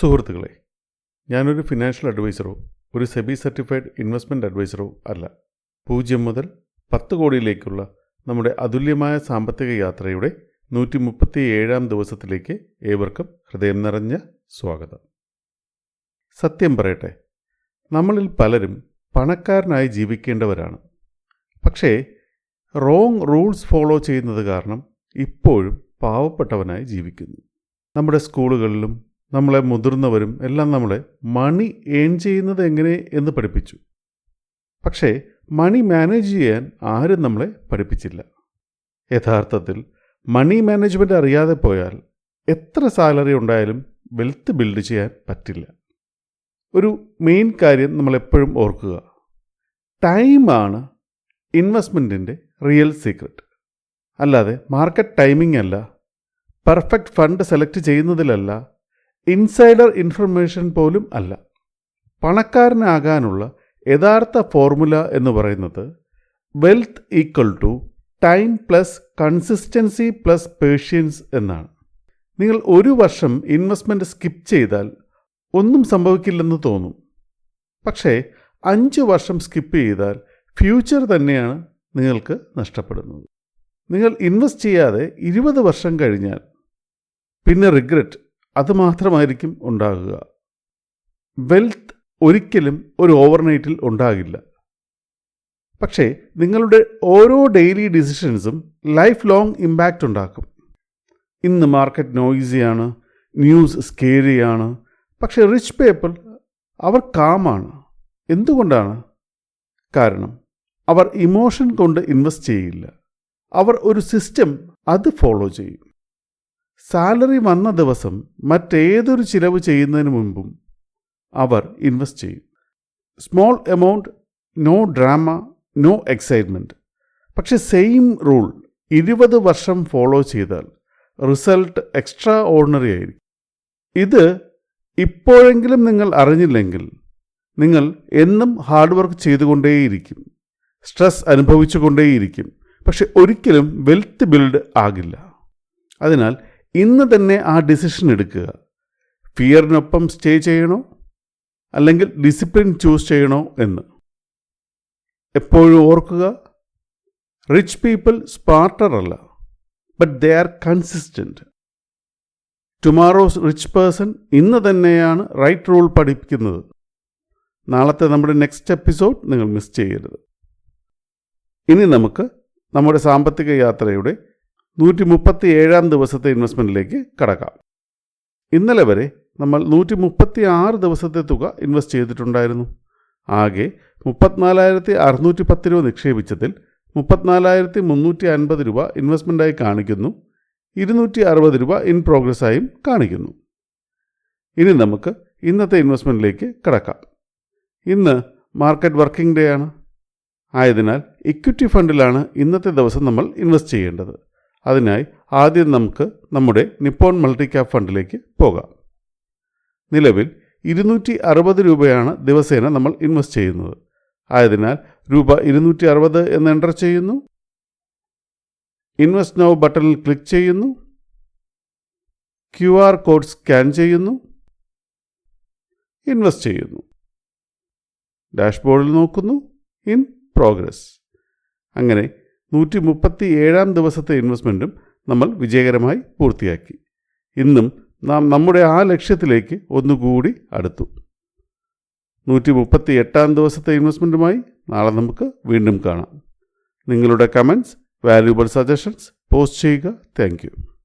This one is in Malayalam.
സുഹൃത്തുക്കളെ ഞാനൊരു ഫിനാൻഷ്യൽ അഡ്വൈസറോ ഒരു സെബി സർട്ടിഫൈഡ് ഇൻവെസ്റ്റ്മെന്റ് അഡ്വൈസറോ അല്ല. പൂജ്യം മുതൽ പത്ത് കോടിയിലേക്കുള്ള നമ്മുടെ അതുല്യമായ സാമ്പത്തിക യാത്രയുടെ നൂറ്റി മുപ്പത്തി ഏഴാം ദിവസത്തിലേക്ക് ഏവർക്കും ഹൃദയം നിറഞ്ഞ സ്വാഗതം. സത്യം പറയട്ടെ നമ്മളിൽ പലരും പണക്കാരനായി ജീവിക്കേണ്ടവരാണ്. പക്ഷേ റോങ് റൂൾസ് ഫോളോ ചെയ്യുന്നത് കാരണം ഇപ്പോഴും പാവപ്പെട്ടവനായി ജീവിക്കുന്നു. നമ്മുടെ സ്കൂളുകളിലും നമ്മളെ മുതിർന്നവരും എല്ലാം നമ്മളെ മണി ഏൺ ചെയ്യുന്നത് എങ്ങനെ എന്ന് പഠിപ്പിച്ചു. പക്ഷേ മണി മാനേജ് ചെയ്യാൻ ആരും നമ്മളെ പഠിപ്പിച്ചില്ല. യഥാർത്ഥത്തിൽ മണി മാനേജ്മെന്റ് അറിയാതെ പോയാൽ എത്ര സാലറി ഉണ്ടായാലും വെൽത്ത് ബിൽഡ് ചെയ്യാൻ പറ്റില്ല. ഒരു മെയിൻ കാര്യം നമ്മളെപ്പോഴും ഓർക്കുക. ടൈമാണ് ഇൻവെസ്റ്റ്മെന്റിന്റെ റിയൽ സീക്രട്ട്. അല്ലാതെ മാർക്കറ്റ് ടൈമിംഗ് അല്ല. പെർഫെക്റ്റ് ഫണ്ട് സെലക്ട് ചെയ്യുന്നതിലല്ല ഇൻസൈഡർ ഇൻഫർമേഷൻ പോലും അല്ല. പണക്കാരനാകാനുള്ള യഥാർത്ഥ ഫോർമുല എന്ന് പറയുന്നത് wealth equal to time plus consistency plus patience എന്നാണ്. നിങ്ങൾ ഒരു വർഷം ഇൻവെസ്റ്റ്മെന്റ് സ്കിപ്പ് ചെയ്താൽ ഒന്നും സംഭവിക്കില്ലെന്ന് തോന്നും. പക്ഷേ അഞ്ച് വർഷം സ്കിപ്പ് ചെയ്താൽ ഫ്യൂച്ചർ തന്നെയാണ് നിങ്ങൾക്ക് നഷ്ടപ്പെടുന്നത്. നിങ്ങൾ ഇൻവെസ്റ്റ് ചെയ്യാതെ ഇരുപത് വർഷം കഴിഞ്ഞാൽ പിന്നെ റിഗ്രറ്റ് അതുമാത്രമായിരിക്കും ഉണ്ടാകുക. വെൽത്ത് ഒരിക്കലും ഒരു ഓവർനൈറ്റിൽ ഉണ്ടാകില്ല. പക്ഷേ നിങ്ങളുടെ ഓരോ ഡെയിലി ഡിസിഷൻസും ലൈഫ് ലോങ് ഇമ്പാക്റ്റ് ഉണ്ടാക്കും. ഇന്ന് മാർക്കറ്റ് നോയിസിയാണ് ന്യൂസ് സ്കേരിയാണ് പക്ഷേ റിച്ച് പീപ്പിൾ അവർ കാമാണ്. എന്തുകൊണ്ടാണ്? കാരണം അവർ ഇമോഷൻ കൊണ്ട് ഇൻവെസ്റ്റ് ചെയ്യില്ല. അവർ ഒരു സിസ്റ്റം അത് ഫോളോ ചെയ്യും. സാലറി വന്ന ദിവസം മറ്റേതൊരു ചിലവ് ചെയ്യുന്നതിന് മുമ്പും അവർ ഇൻവെസ്റ്റ് ചെയ്യും. Small amount no drama no excitement പക്ഷെ സെയിം റൂൾ ഇരുപത് വർഷം ഫോളോ ചെയ്താൽ റിസൾട്ട് എക്സ്ട്രാ ഓർഡിനറി ആയിരിക്കും. ഇത് ഇപ്പോഴെങ്കിലും നിങ്ങൾ അറിഞ്ഞില്ലെങ്കിൽ നിങ്ങൾ എന്നും ഹാർഡ് വർക്ക് ചെയ്തുകൊണ്ടേയിരിക്കും. സ്ട്രെസ് അനുഭവിച്ചുകൊണ്ടേയിരിക്കും. പക്ഷെ ഒരിക്കലും വെൽത്ത് ബിൽഡ് ആകില്ല. അതിനാൽ ഇന്ന് തന്നെ ആ ഡിസിഷൻ എടുക്കുക. ഫിയറിനൊപ്പം സ്റ്റേ ചെയ്യണോ? അല്ലെങ്കിൽ ഡിസിപ്ലിൻ ചൂസ് ചെയ്യണോ എന്ന്. എപ്പോഴും ഓർക്കുക റിച്ച് പീപ്പിൾ സ്പാർട്ടർ അല്ല but they are consistent tomorrow's rich person ഇന്ന് തന്നെയാണ് റൈറ്റ് റൂൾ പഠിപ്പിക്കുന്നത്. നാളത്തെ നമ്മുടെ നെക്സ്റ്റ് എപ്പിസോഡ് നിങ്ങൾ മിസ് ചെയ്യരുത്. ഇനി നമുക്ക് നമ്മുടെ സാമ്പത്തിക യാത്രയുടെ നൂറ്റി മുപ്പത്തി ഏഴാം ദിവസത്തെ ഇൻവെസ്റ്റ്മെന്റിലേക്ക് കടക്കാം. ഇന്നലെ വരെ നമ്മൾ നൂറ്റി മുപ്പത്തി ആറ് ദിവസത്തെ തുക ഇൻവെസ്റ്റ് ചെയ്തിട്ടുണ്ടായിരുന്നു. ആകെ മുപ്പത്തിനാലായിരത്തി അറുന്നൂറ്റി പത്ത് രൂപ നിക്ഷേപിച്ചതിൽ മുപ്പത്തിനാലായിരത്തി മുന്നൂറ്റി അൻപത് രൂപ ഇൻവെസ്റ്റ്മെന്റായി കാണിക്കുന്നു. ഇരുന്നൂറ്റി അറുപത് രൂപ ഇൻ പ്രോഗ്രസ് ആയും കാണിക്കുന്നു. ഇനി നമുക്ക് ഇന്നത്തെ ഇൻവെസ്റ്റ്മെന്റിലേക്ക് കടക്കാം. ഇന്ന് മാർക്കറ്റ് വർക്കിംഗ് ഡേ ആണ്. ആയതിനാൽ ഇക്വിറ്റി ഫണ്ടിലാണ് ഇന്നത്തെ ദിവസം നമ്മൾ ഇൻവെസ്റ്റ് ചെയ്യേണ്ടത്. അതിനായി ആദ്യം നമുക്ക് നമ്മുടെ നിപ്പോൺ മൾട്ടി ക്യാപ് ഫണ്ടിലേക്ക് പോകാം. നിലവിൽ ഇരുന്നൂറ്റി അറുപത് രൂപയാണ് ദിവസേന നമ്മൾ ഇൻവെസ്റ്റ് ചെയ്യുന്നത്. ആയതിനാൽ രൂപ ഇരുന്നൂറ്റി അറുപത് എന്ന് എന്റർ ചെയ്യുന്നു. ഇൻവെസ്റ്റ് നൗ ബട്ടണിൽ ക്ലിക്ക് ചെയ്യുന്നു. ക്യു ആർ കോഡ് സ്കാൻ ചെയ്യുന്നു. ഇൻവെസ്റ്റ് ചെയ്യുന്നു. ഡാഷ്ബോർഡിൽ നോക്കുന്നു. In progress. അങ്ങനെ നൂറ്റി മുപ്പത്തി ഏഴാം ദിവസത്തെ ഇൻവെസ്റ്റ്മെന്റും നമ്മൾ വിജയകരമായി പൂർത്തിയാക്കി. ഇന്നും നാം നമ്മുടെ ആ ലക്ഷ്യത്തിലേക്ക് ഒന്നുകൂടി അടുത്തു. നൂറ്റി മുപ്പത്തി എട്ടാം ദിവസത്തെ ഇൻവെസ്റ്റ്മെന്റുമായി നാളെ നമുക്ക് വീണ്ടും കാണാം. നിങ്ങളുടെ കമൻസ് വാല്യൂബിൾ സജഷൻസ് പോസ്റ്റ് ചെയ്യുക. താങ്ക്